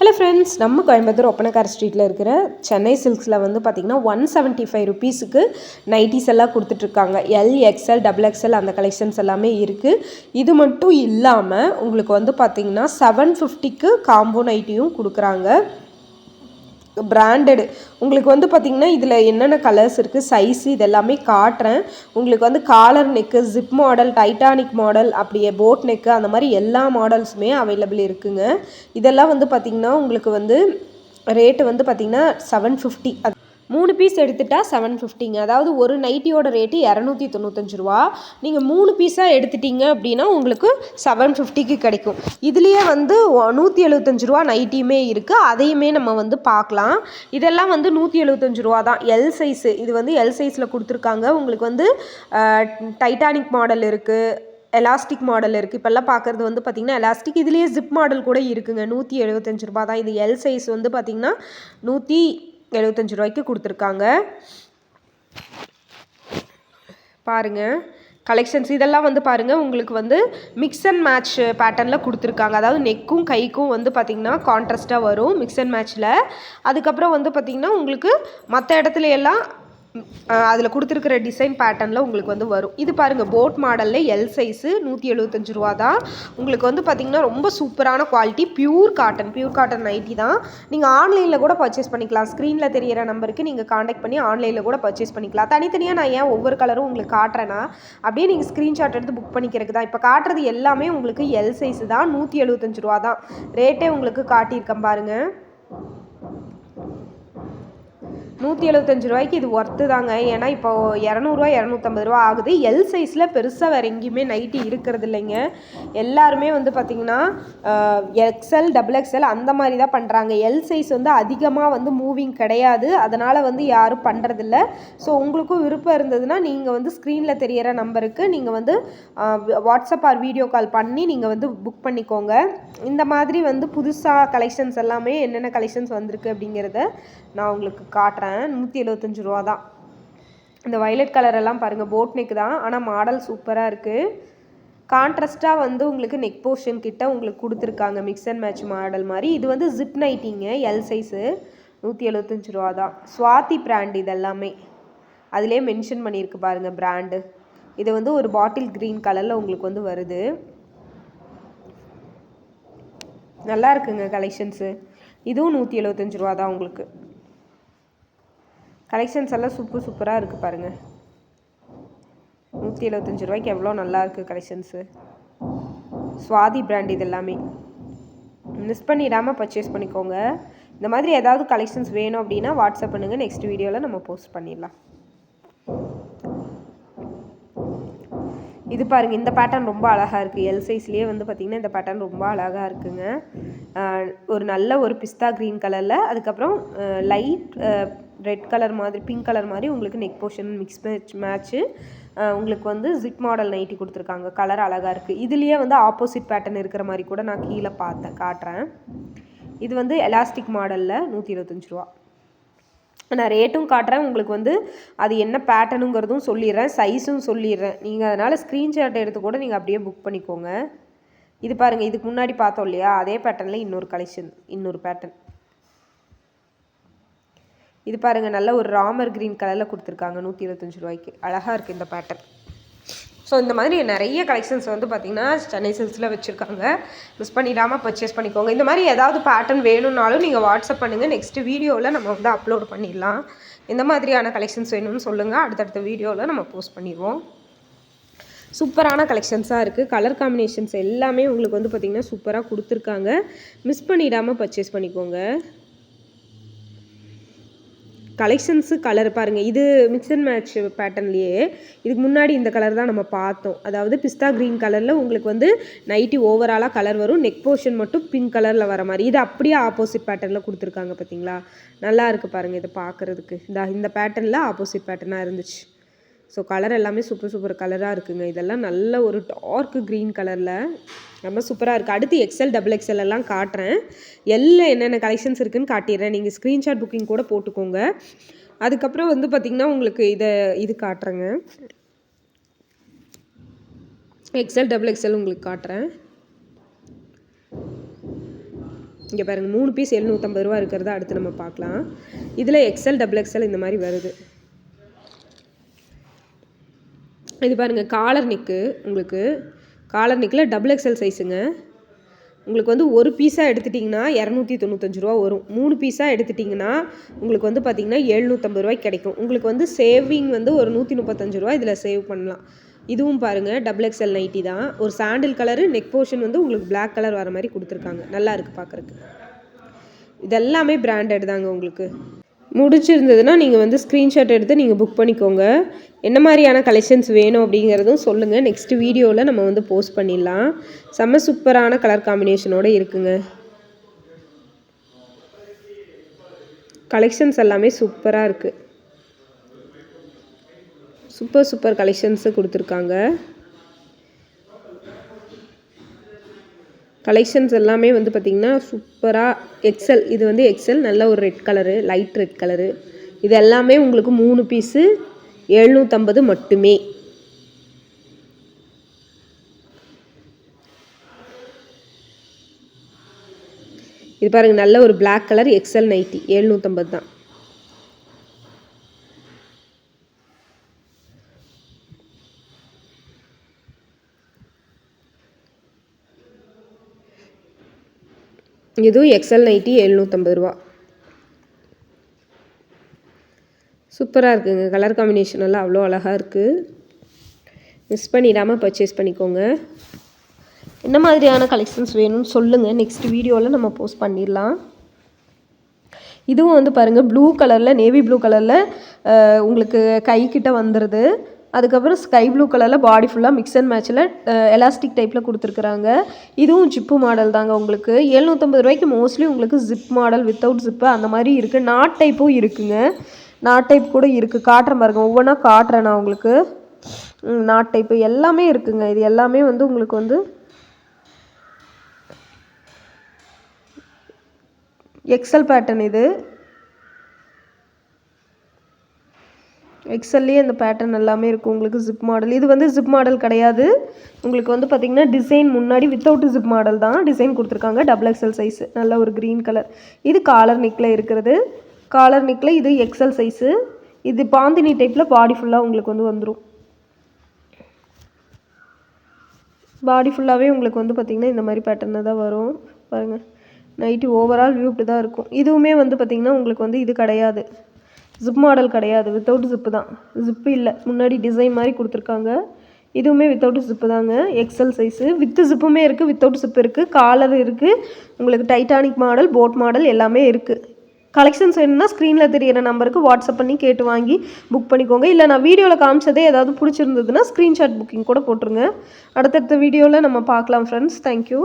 Hello friends நம்ம கோயம்புத்தூர் ஒப்பனக்கார ஸ்ட்ரீட்டில் இருக்கிற சென்னை சில்க்ஸில் வந்து பார்த்திங்கன்னா ஒன் செவன்ட்டி ஃபைவ் ருபீஸுக்கு நைட்டிஸ் எல்லாம் கொடுத்துட்ருக்காங்க. எல் எக்ஸ்எல் டபுள் எக்ஸ்எல் அந்த கலெக்ஷன்ஸ் எல்லாமே இருக்குது இது மட்டும் இல்லாமல் உங்களுக்கு வந்து பார்த்திங்கன்னா செவன் ஃபிஃப்டிக்கு காம்போ நைட்டியும் கொடுக்குறாங்க. பிராண்டடு உங்களுக்கு வந்து பார்த்திங்கன்னா இதில் என்னென்ன கலர்ஸ் இருக்குது சைஸ் இது எல்லாமே காட்டுறேன். உங்களுக்கு வந்து collar neck zip model Titanic model அப்படியே போட் நெக்கு அந்த மாதிரி எல்லா மாடல்ஸுமே அவைலபிள் இருக்குங்க. இதெல்லாம் வந்து பார்த்திங்கன்னா உங்களுக்கு வந்து ரேட்டு வந்து பார்த்திங்கன்னா செவன் ஃபிஃப்டி மூணு பீஸ் எடுத்துட்டா செவன் ஃபிஃப்டிங்க அதாவது ஒரு நைட்டியோட ரேட்டு இரநூத்தி தொண்ணூத்தஞ்சு ரூபா. நீங்கள் மூணு பீஸாக எடுத்துட்டீங்க அப்படின்னா உங்களுக்கு செவன் ஃபிஃப்டிக்கு கிடைக்கும். இதுலேயே வந்து நூற்றி எழுபத்தஞ்சு ரூபா நைட்டியுமே இருக்குது அதையுமே நம்ம வந்து பார்க்கலாம். இதெல்லாம் வந்து நூற்றி எழுபத்தஞ்சு ரூபா தான். எல் சைஸு இது வந்து எல் சைஸில் கொடுத்துருக்காங்க. உங்களுக்கு வந்து டைட்டானிக் மாடல் இருக்குது எலாஸ்டிக் மாடல் இருக்குது இப்போல்லாம் பார்க்குறது வந்து பார்த்திங்கன்னா எலாஸ்டிக் இதுலேயே ஜிப் மாடல் கூட இருக்குங்க. நூற்றி எழுபத்தஞ்சு ரூபா தான். இது எல் சைஸ் வந்து பார்த்திங்கன்னா நூற்றி எழுபத்தஞ்சி ரூபாய்க்கு கொடுத்துருக்காங்க. பாருங்கள் கலெக்ஷன்ஸ் இதெல்லாம் வந்து பாருங்கள் உங்களுக்கு வந்து மிக்ஸ் அண்ட் மேட்ச் பேட்டர்னில் கொடுத்துருக்காங்க. அதாவது நெக்கும் கைக்கும் வந்து பார்த்திங்கன்னா கான்ட்ராஸ்ட்டாக வரும் மிக்ஸ் அண்ட் மேட்ச்சில் அதுக்கப்புறம் வந்து பார்த்திங்கன்னா உங்களுக்கு மற்ற இடத்துல எல்லாம் அதில் கொடுத்துருக்குற டிசைன் பேட்டர்னில் உங்களுக்கு வந்து வரும். இது பாருங்கள் போட் மாடலில் எல் சைஸு நூற்றி எழுபத்தஞ்சு ரூபா தான். உங்களுக்கு வந்து பார்த்திங்கன்னா ரொம்ப சூப்பரான quality pure cotton pure cotton nighty தான். நீங்கள் ஆன்லைனில் கூட பர்ச்சேஸ் பண்ணிக்கலாம். ஸ்க்ரீனில் தெரியிற நம்பருக்கு நீங்கள் காண்டாக்ட் பண்ணி ஆன்லைனில் கூட பர்ச்சேஸ் பண்ணிக்கலாம். தனித்தனியாக நான் ஏன் ஒவ்வொரு கலரும் உங்களுக்கு காட்டுறேன்னா அப்படியே நீங்கள் ஸ்க்ரீன்ஷாட் எடுத்து புக் பண்ணிக்கிறதுக்கு தான். இப்போ காட்டுறது எல்லாமே உங்களுக்கு எல் சைஸு தான் நூற்றி எழுபத்தஞ்சு ரூபா தான். ரேட்டே உங்களுக்கு காட்டியிருக்கேன் பாருங்கள் நூற்றி எழுபத்தஞ்சு ரூபாய்க்கு இது ஒர்த்து தாங்க. ஏன்னா இப்போ இரநூறுவா இரநூத்தம்பது ரூபா ஆகுது. எல் சைஸில் பெருசாக வேறு எங்கேயுமே நைட்டி இருக்கிறது இல்லைங்க. எல்லாருமே வந்து பார்த்திங்கன்னா எக்ஸ்எல் டபுள் எக்ஸ்எல் அந்த மாதிரி தான் பண்ணுறாங்க எல் சைஸ் வந்து அதிகமாக வந்து மூவிங் கிடையாது. அதனால் வந்து யாரும் பண்ணுறதில்ல ஸோ உங்களுக்கும் விருப்பம் இருந்ததுன்னா நீங்கள் வந்து ஸ்க்ரீனில் தெரியிற நம்பருக்கு நீங்கள் வந்து வாட்ஸ்அப் ஆர் வீடியோ கால் பண்ணி நீங்கள் வந்து புக் பண்ணிக்கோங்க. இந்த மாதிரி வந்து புதுசாக கலெக்ஷன்ஸ் எல்லாமே என்னென்ன கலெக்ஷன்ஸ் வந்திருக்கு அப்படிங்கிறத நான் உங்களுக்கு காட்டுறேன். நூற்றி எழுபத்தஞ்சி ரூபா தான். இந்த வயலட் கலர் எல்லாம் பாருங்கள் போட் நெக் தான். ஆனால் மாடல் சூப்பராக இருக்குது கான்ட்ராஸ்ட்டாக வந்து உங்களுக்கு நெக் போர்ஷன் கிட்ட உங்களுக்கு கொடுத்துருக்காங்க மிக்ஸ் அண்ட் மேட்ச் மாடல் மாதிரி. இது வந்து ஜிப் நைட்டிங்க எல் சைஸு நூற்றி எழுபத்தஞ்சி ரூபா தான். சுவாதி பிராண்ட் இது எல்லாமே அதிலே மென்ஷன் பண்ணியிருக்கு பாருங்கள் பிராண்டு இது வந்து ஒரு பாட்டில் க்ரீன் கலரில் உங்களுக்கு வந்து வருது. நல்லா இருக்குங்க கலெக்ஷன்ஸு இதுவும் நூற்றி எழுபத்தஞ்சு ரூபா தான் உங்களுக்கு. கலெக்ஷன்ஸ் எல்லாம் சூப்பர் சூப்பராக இருக்குது பாருங்கள் நூற்றி எழுபத்தஞ்சி ரூபாய்க்கு எவ்வளோ நல்லா இருக்குது கலெக்ஷன்ஸு சுவாதி பிராண்ட் இது எல்லாமே. மிஸ் பண்ணிடாமல் பர்ச்சேஸ் பண்ணிக்கோங்க. இந்த மாதிரி ஏதாவது கலெக்ஷன்ஸ் வேணும் அப்படின்னா வாட்ஸ்அப் பண்ணுங்கள் நெக்ஸ்ட் வீடியோவில் நம்ம போஸ்ட் பண்ணிடலாம். இது பாருங்கள் இந்த பேட்டர்ன் ரொம்ப அழகாக இருக்குது எல் சைஸ்லேயே வந்து பார்த்திங்கன்னா இந்த பேட்டர்ன் ரொம்ப அழகாக இருக்குங்க. ஒரு நல்ல ஒரு பிஸ்தா க்ரீன் கலரில் அதுக்கப்புறம் லைட் ரெட் கலர் மாதிரி பிங்க் கலர் மாதிரி உங்களுக்கு neck portion mix match match உங்களுக்கு வந்து ஜிப் மாடல் நைட்டி கொடுத்துருக்காங்க. கலர் அழகாக இருக்குது இதுலேயே வந்து ஆப்போசிட் பேட்டர்ன் இருக்கிற மாதிரி கூட நான் கீழே பார்த்தேன் காட்டுறேன். இது வந்து எலாஸ்டிக் மாடலில் நூற்றி இருபத்தஞ்சி ரூபா. நான் ரேட்டும் காட்டுறேன். உங்களுக்கு வந்து அது என்ன பேட்டர்னுங்கிறதும் சொல்லிடுறேன். சைஸும் சொல்லிடுறேன். நீங்கள் அதனால் ஸ்க்ரீன்ஷாட் எடுத்து கூட நீங்கள் அப்படியே புக் பண்ணிக்கோங்க. இது பாருங்கள் இதுக்கு முன்னாடி பார்த்தோம் இல்லையா? அதே பேட்டர்னில் இன்னொரு கலெக்ஷன் இன்னொரு பேட்டர்ன் இது பாருங்கள் நல்ல ஒரு ராமர் க்ரீன் கலரில் கொடுத்துருக்காங்க நூற்றி இருபத்தஞ்சி ரூபாய்க்கு. அழகாக இருக்குது இந்த பேட்டர்ன் ஸோ இந்த மாதிரி நிறைய கலெக்ஷன்ஸ் வந்து பார்த்திங்கன்னா சென்னை சில்ஸில் வச்சுருக்காங்க. மிஸ் பண்ணிடாமல் பர்ச்சேஸ் பண்ணிக்கோங்க. இந்த மாதிரி ஏதாவது பேட்டர்ன் வேணும்னாலும் நீங்கள் வாட்ஸ்அப் பண்ணுங்கள் நெக்ஸ்ட் வீடியோவில் நம்ம வந்து அப்லோட் பண்ணிடலாம். இந்த மாதிரியான கலெக்ஷன்ஸ் வேணும்னு சொல்லுங்கள் அடுத்தடுத்த வீடியோவில் நம்ம போஸ்ட் பண்ணிடுவோம். சூப்பரான கலெக்ஷன்ஸாக இருக்குது கலர் காம்பினேஷன்ஸ் எல்லாமே உங்களுக்கு வந்து பார்த்திங்கன்னா சூப்பராக கொடுத்துருக்காங்க. மிஸ் பண்ணிடாமல் பர்ச்சேஸ் பண்ணிக்கோங்க. கலெக்ஷன்ஸு கலர் பாருங்கள் இது மிக்ஸ் அண்ட் மேட்ச் பேட்டர்ன்லேயே இதுக்கு முன்னாடி இந்த கலர் தான் நம்ம பார்த்தோம். அதாவது பிஸ்தா க்ரீன் கலரில் உங்களுக்கு வந்து நைட்டி ஓவராலாக கலர் வரும். நெக் போர்ஷன் மட்டும் பிங்க் கலரில் வர மாதிரி. இது அப்படியே ஆப்போசிட் பேட்டர்னில் கொடுத்துருக்காங்க பார்த்தீங்களா நல்லா இருக்குது பாருங்கள் இதை பார்க்குறதுக்கு. இந்த இந்த பேட்டர்னில் ஆப்போசிட் பேட்டர்னாக இருந்துச்சு. ஸோ கலர் எல்லாமே சூப்பர் சூப்பர் கலராக இருக்குங்க. இதெல்லாம் நல்ல ஒரு டார்க் க்ரீன் கலரில் ரொம்ப சூப்பராக இருக்குது அடுத்து எக்ஸல் டபுள் எக்ஸல் எல்லாம் காட்டுறேன். எல்லாம் என்னென்ன கலெக்ஷன்ஸ் இருக்குதுன்னு காட்டிடுறேன். நீங்கள் ஸ்க்ரீன்ஷாட் புக்கிங் கூட போட்டுக்கோங்க. அதுக்கப்புறம் வந்து பார்த்திங்கன்னா உங்களுக்கு இதை இது காட்டுறேங்க. எக்ஸல் டபுள் எக்ஸல் உங்களுக்கு காட்டுறேன். இங்கே பாருங்கள் மூணு பீஸ் எழுநூற்றம்பது ரூபா இருக்கிறத அடுத்து நம்ம பார்க்கலாம். இதில் எக்ஸல் டபுள் எக்ஸல் இந்த மாதிரி வருது. இது பாருங்கள் காலர் நிக்கு உங்களுக்கு காலர் நிக்கில் டபுள் எக்ஸல் சைஸுங்க உங்களுக்கு வந்து ஒரு பீஸாக எடுத்துட்டிங்கன்னா இரநூத்தி தொண்ணூத்தஞ்சு ரூபா வரும். மூணு பீஸாக எடுத்துட்டிங்கன்னா உங்களுக்கு வந்து பார்த்திங்கன்னா எழுநூற்றம்பது ரூபாய்க்கு கிடைக்கும். உங்களுக்கு வந்து சேவிங் வந்து ஒரு நூற்றி முப்பத்தஞ்சு ரூபா இதில் சேவ் பண்ணலாம். இதுவும் பாருங்கள் டபுள் எக்ஸ்எல் நைட்டி தான். ஒரு சாண்டில் கலரு நெக் போர்ஷன் வந்து உங்களுக்கு பிளாக் கலர் வர மாதிரி கொடுத்துருக்காங்க. நல்லா இருக்குது பார்க்குறக்கு இதெல்லாமே பிராண்டட் தாங்க உங்களுக்கு. முடிச்சிருந்ததுன்னா நீங்கள் வந்து ஸ்க்ரீன்ஷாட் எடுத்து நீங்கள் புக் பண்ணிக்கோங்க. என்ன மாதிரியான கலெக்ஷன்ஸ் வேணும் அப்படிங்கிறதும் சொல்லுங்கள் நெக்ஸ்ட் வீடியோவில் நம்ம வந்து போஸ்ட் பண்ணிடலாம். செம்ம சூப்பரான கலர் காம்பினேஷனோடு இருக்குங்க. கலெக்ஷன்ஸ் எல்லாமே சூப்பராக இருக்குது சூப்பர் சூப்பர் கலெக்ஷன்ஸு கொடுத்துருக்காங்க. கலெக்ஷன்ஸ் எல்லாமே வந்து பார்த்திங்கன்னா சூப்பராக எக்ஸல் இது வந்து எக்ஸல் நல்ல ஒரு red colour light red colour இது எல்லாமே உங்களுக்கு மூணு பீஸு எழுநூற்றம்பது மட்டுமே. இது பாருங்கள் நல்ல ஒரு பிளாக் கலர் எக்ஸல் நைட்டி எழுநூற்றம்பது தான். இதுவும் எக்ஸல் நைட்டி எழுநூற்றம்பது ரூபா. சூப்பராக இருக்குங்க. கலர் காம்பினேஷன் எல்லாம் அவ்வளோ அழகாக இருக்குது மிஸ் பண்ணிடாமல் பர்ச்சேஸ் பண்ணிக்கோங்க. என்ன மாதிரியான கலெக்ஷன்ஸ் வேணும்னு சொல்லுங்கள் நெக்ஸ்ட் வீடியோவில் நம்ம போஸ்ட் பண்ணிடலாம். இதுவும் வந்து பாருங்கள் ப்ளூ கலரில் நேவி ப்ளூ கலரில் உங்களுக்கு கைக்கிட்ட வந்துடுது அதுக்கப்புறம் ஸ்கை ப்ளூ கலரில் பாடி ஃபுல்லாக மிக்ஸ் அண்ட் மேட்சில் எலாஸ்டிக் டைப்பில் கொடுத்துருக்குறாங்க. இதுவும் ஜிப்பு மாடல் தாங்க உங்களுக்கு. எழுநூற்றம்பது ரூபாய்க்கு மோஸ்ட்லி உங்களுக்கு ஜிப் மாடல் வித்தவுட் ஜிப்பு அந்த மாதிரி இருக்குது நாட் டைப்பும் இருக்குங்க. நாட் டைப் கூட இருக்குது காட்டுறேன் பாருங்க. ஒவ்வொன்றா காட்டுறேன் நான் உங்களுக்கு. நாட் டைப்பு எல்லாமே இருக்குங்க. இது எல்லாமே வந்து உங்களுக்கு வந்து எக்ஸல் பேட்டர்ன் இது. எக்ஸல்லையே அந்த பேட்டர்ன் எல்லாமே இருக்கும். உங்களுக்கு ஜிப் மாடல் இது வந்து ஜிப் மாடல் கிடையாது. உங்களுக்கு வந்து பார்த்திங்கன்னா டிசைன் முன்னாடி வித்தவுட் ஜிப் மாடல் தான் டிசைன் கொடுத்துருக்காங்க. டபுள் எக்ஸல் சைஸு நல்ல ஒரு க்ரீன் கலர் இது காலர் நிக்கில் இருக்கிறது காலர் நிக்கில் இது எக்ஸல் சைஸு இது பாந்தினி டைப்பில் பாடி ஃபுல்லாக உங்களுக்கு வந்து வந்துடும் பாடி ஃபுல்லாகவே உங்களுக்கு வந்து பார்த்திங்கன்னா இந்த மாதிரி பேட்டர்னில் தான் வரும். பாருங்கள் நைட்டு ஓவரால் வியூ இப்படி தான் இருக்கும். இதுவுமே வந்து பார்த்திங்கன்னா உங்களுக்கு வந்து இது கிடையாது. ஜிப் மாடல் கிடையாது. வித்தவுட் ஜிப்பு தான். ஜிப்பு இல்லை. முன்னாடி டிசைன் மாதிரி கொடுத்துருக்காங்க. இதுவுமே வித்தவுட் ஜிப்பு தாங்க. எக்ஸல் சைஸு வித்து ஜிப்புமே இருக்குது வித்தவுட் ஜிப் இருக்குது காலர் இருக்குது உங்களுக்கு டைட்டானிக் மாடல் போட் மாடல் எல்லாமே இருக்குது கலெக்ஷன்ஸ் வேணும்னா ஸ்க்ரீனில் தெரியிற நம்பருக்கு வாட்ஸ்அப் பண்ணி கேட்டு வாங்கி புக் பண்ணிக்கோங்க. இல்லை நான் வீடியோவில் காமிச்சதே ஏதாவது பிடிச்சிருந்ததுன்னா ஸ்க்ரீன்ஷாட் புக்கிங் கூட போட்டுருங்க. அடுத்தடுத்த வீடியோவில் நம்ம பார்க்கலாம் ஃப்ரெண்ட்ஸ் தேங்க்யூ